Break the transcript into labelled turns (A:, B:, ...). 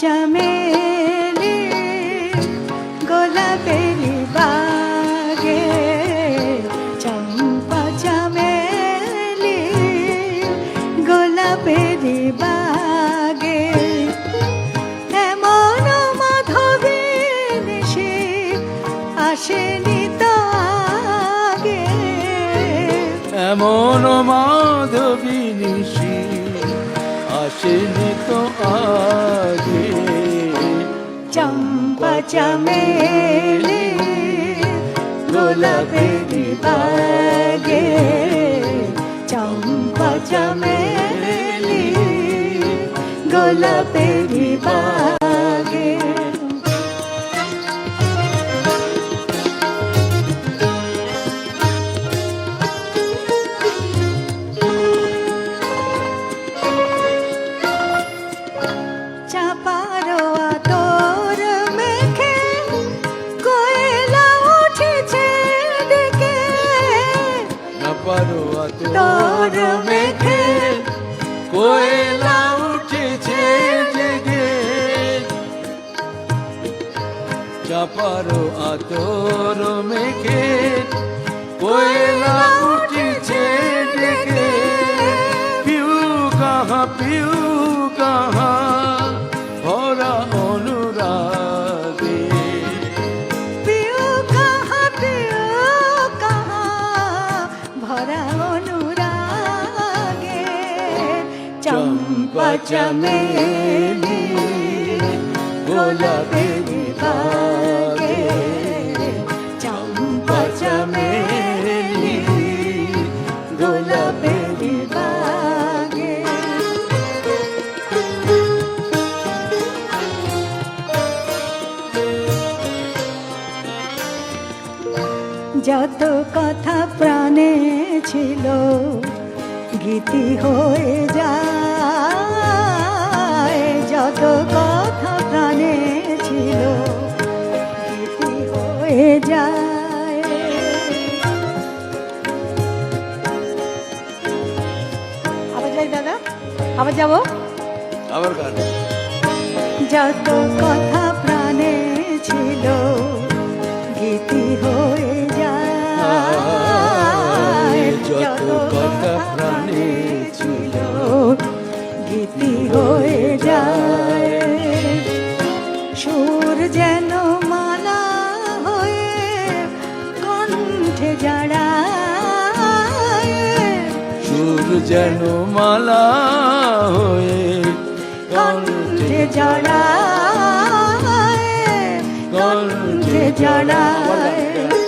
A: চমেলি গোলাপেরি বাগে চম্পা চমেলি গোলাপেরি বাগে এমন মাধবী নিশি আসেনি তো আগে
B: এমন মাধবী নিশি আসেনি তো আগে
A: চম্পা চমেলে গোলাপেরি বাগে। চম্পা চমেলে গোলাপেরি বাগে।
B: পারো
A: তোর মেঘে
B: কোয়েলা উঠেছে জেগে চাপারো আতর মেঘে কোয়েলা উঠেছে জেগে পিউ কাহা পিউ কাহা
A: চমেলি গোলাপেরি বাগে চম্পা চমেলি গোলাপেরি বাগে যত কথা প্রাণে ছিল গীতি হয়ে যায়। কথা প্রাণে ছিল হয়ে যায়। আবার যাই দাদা আবার যাব?
B: আবার
A: যত কথা
B: যেন মালা হয়ে
A: কণ্ঠে জড়ায় কণ্ঠে জড়ায়।